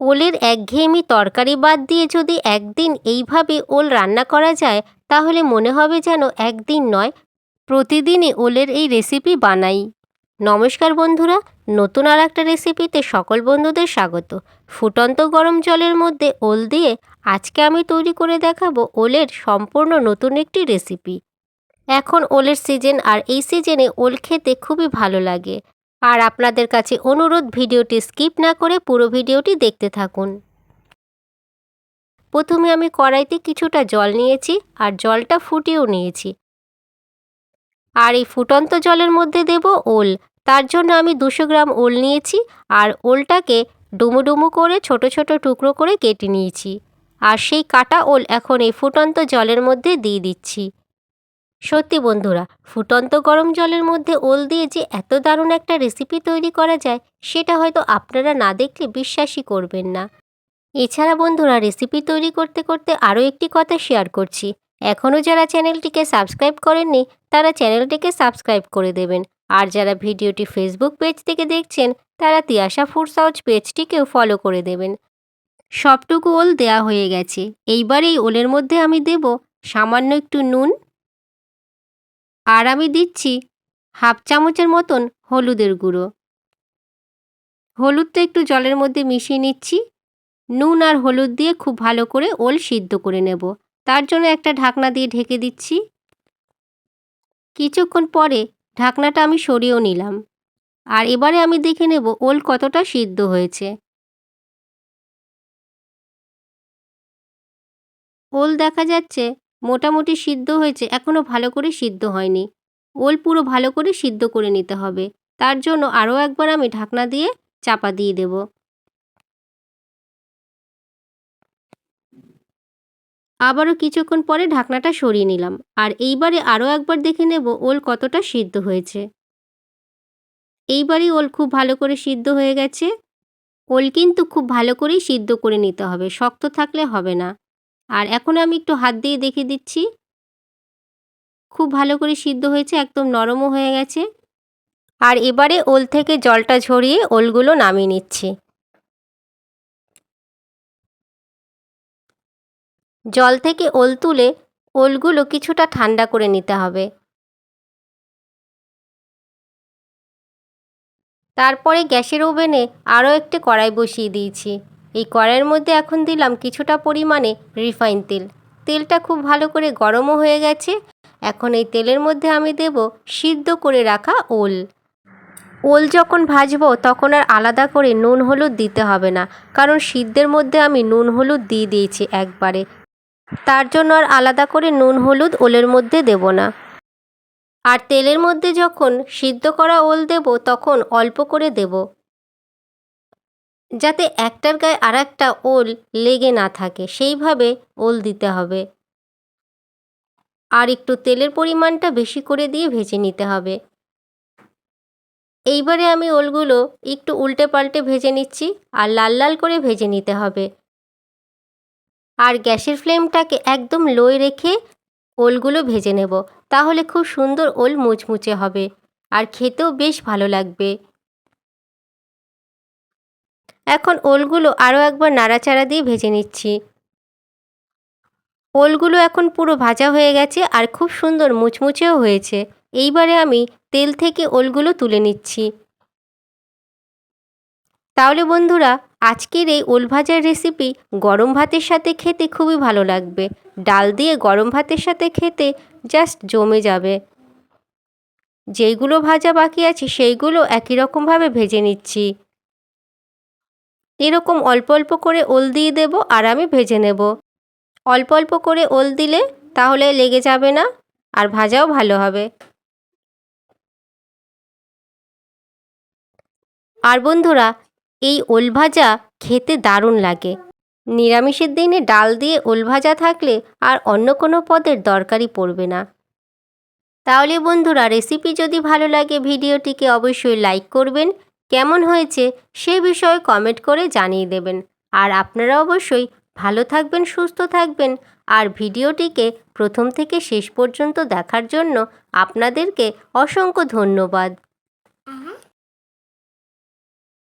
ওলের একঘেয়েমি তরকারি বাদ দিয়ে যদি একদিন এইভাবে ওল রান্না করা যায়, তাহলে মনে হবে যেন একদিন নয়, প্রতিদিনই ওলের এই রেসিপি বানাই। নমস্কার বন্ধুরা, নতুন আর একটা রেসিপিতে সকল বন্ধুদের স্বাগত। ফুটন্ত গরম জলের মধ্যে ওল দিয়ে আজকে আমি তৈরি করে দেখাবো ওলের সম্পূর্ণ নতুন একটি রেসিপি। এখন ওলের সিজন আর এই সিজনে ওল খেতে খুবই ভালো লাগে। আর আপনাদের কাছে অনুরোধ, ভিডিওটি স্কিপ না করে পুরো ভিডিওটি দেখতে থাকুন। প্রথমে আমি কড়াইতে কিছুটা জল নিয়েছি আর জলটা ফুটিয়েও নিয়েছি। আর এই ফুটন্ত জলের মধ্যে দেব ওল। তার জন্য আমি দুশো গ্রাম ওল নিয়েছি আর ওলটাকে ডুমু ডুমু করে ছোট ছোট টুকরো করে কেটে নিয়েছি। আর সেই কাটা ওল এখন এই ফুটন্ত জলের মধ্যে দিয়ে দিচ্ছি। সত্যি বন্ধুরা, ফুটন্ত গরম জলের মধ্যে ওল দিয়ে যে এত দারুণ একটা রেসিপি তৈরি করা যায়, সেটা হয়তো আপনারা না দেখলে বিশ্বাসই করবেন না। এছাড়া বন্ধুরা রেসিপি তৈরি করতে করতে আরও একটি কথা শেয়ার করছি। এখনও যারা চ্যানেলটিকে সাবস্ক্রাইব করেননি, তারা চ্যানেলটিকে সাবস্ক্রাইব করে দেবেন। আর যারা ভিডিওটি ফেসবুক পেজ থেকে দেখছেন, তারা তিয়াশা ফুড সাউচ পেজটিকেও ফলো করে দেবেন। সবটুকু ওল দেয়া হয়ে গেছে। এইবার এই ওলের মধ্যে আমি দেব সামান্য একটু নুন আর আমি দিচ্ছি হাফ চামচের মতন হলুদের গুঁড়ো। হলুদটা একটু জলের মধ্যে মিশিয়ে নিচ্ছি। নুন আর হলুদ দিয়ে খুব ভালো করে ওল সিদ্ধ করে নেব। তার জন্য একটা ঢাকনা দিয়ে ঢেকে দিচ্ছি। কিছুক্ষণ পরে ঢাকনাটা আমি সরিয়েও নিলাম। আর এবারে আমি দেখে নেব ওল কতটা সিদ্ধ হয়েছে। ওল দেখা যাচ্ছে মোটামুটি সিদ্ধ হয়েছে এখনও ভালো করে সিদ্ধ হয়নি। ওল পুরো ভালো করে সিদ্ধ করে নিতে হবে। তার জন্য আরও একবার আমি ঢাকনা দিয়ে চাপা দিয়ে দেব। আবারও কিছুক্ষণ পরে ঢাকনাটা সরিয়ে নিলাম। আর এইবারে আরও একবার দেখে নেব ওল কতটা সিদ্ধ হয়েছে। এইবারই ওল খুব ভালো করে সিদ্ধ হয়ে গেছে। ওল কিন্তু খুব ভালো করেই সিদ্ধ করে নিতে হবে, শক্ত থাকলে হবে না। আর এখন আমি একটু হাত দিয়ে দেখে দিচ্ছি। খুব ভালো করে সিদ্ধ হয়েছে, একদম নরমও হয়ে গেছে। আর এবারে ওল থেকে জলটা ঝরিয়ে ওলগুলো নামিয়ে নিচ্ছি। জল থেকে ওল তুলে ওলগুলো কিছুটা ঠান্ডা করে নিতে হবে। তারপরে গ্যাসের ওভেনে আরও একটি কড়াই বসিয়ে দিয়েছি। এই কড়াইয়ের মধ্যে এখন দিলাম কিছুটা পরিমাণে রিফাইন তেল। তেলটা খুব ভালো করে গরমও হয়ে গেছে। এখন এই তেলের মধ্যে আমি দেব সিদ্ধ করে রাখা ওল। ওল যখন ভাজবো তখন আর আলাদা করে নুন হলুদ দিতে হবে না, কারণ সিদ্ধের মধ্যে আমি নুন হলুদ দিয়ে দিয়েছি একবারে। তার জন্য আর আলাদা করে নুন হলুদ ওলের মধ্যে দেব না। আর তেলের মধ্যে যখন সিদ্ধ করা ওল দেব তখন অল্প করে দেব। যাতে একটার গায়ে আর একটা ওল লেগে না থাকে, সেইভাবে ওল দিতে হবে। আর একটু তেলের পরিমাণটা বেশি করে দিয়ে ভেজে নিতে হবে। এইবারে আমি ওলগুলো একটু উল্টে পাল্টে ভেজে নিচ্ছি আর লাল লাল করে ভেজে নিতে হবে। আর গ্যাসের ফ্লেমটাকে একদম লোয় রেখে ওলগুলো ভেজে নেব, তাহলে খুব সুন্দর ওল মুচমুচে হবে আর খেতেও বেশ ভালো লাগবে। এখন ওলগুলো আরও একবার নাড়াচাড়া দিয়ে ভেজে নিচ্ছি। ওলগুলো এখন পুরো ভাজা হয়ে গেছে আর খুব সুন্দর মুচমুচেও হয়েছে। এইবারে আমি তেল থেকে ওলগুলো তুলে নিচ্ছি। তাহলে বন্ধুরা, আজকের এই ওল ভাজার রেসিপি গরম ভাতের সাথে খেতে খুবই ভালো লাগবে। ডাল দিয়ে গরম ভাতের সাথে খেতে জাস্ট জমে যাবে। যেইগুলো ভাজা বাকি আছে সেইগুলো একই রকমভাবে ভেজে নিচ্ছি। এরকম অল্প অল্প করে ওল দিয়ে দেব আর আমি ভেজে নেব। অল্প অল্প করে ওল দিলে তাহলে লেগে যাবে না আর ভাজাও ভালো হবে। আর বন্ধুরা, এই ওল ভাজা খেতে দারুণ লাগে। নিরামিষের দিনে ডাল দিয়ে ওল ভাজা থাকলে আর অন্য কোনো পদের দরকারই পড়বে না। তাহলে বন্ধুরা, রেসিপি যদি ভালো লাগে, ভিডিওটিকে অবশ্যই লাইক করবেন কেমন হয়েছে সে বিষয়ে কমেন্ট করে জানিয়ে দেবেন। আর আপনারা অবশ্যই ভালো থাকবেন, সুস্থ থাকবেন। আর ভিডিওটিকে প্রথম থেকে শেষ পর্যন্ত দেখার জন্য আপনাদেরকে অসংখ্য ধন্যবাদ।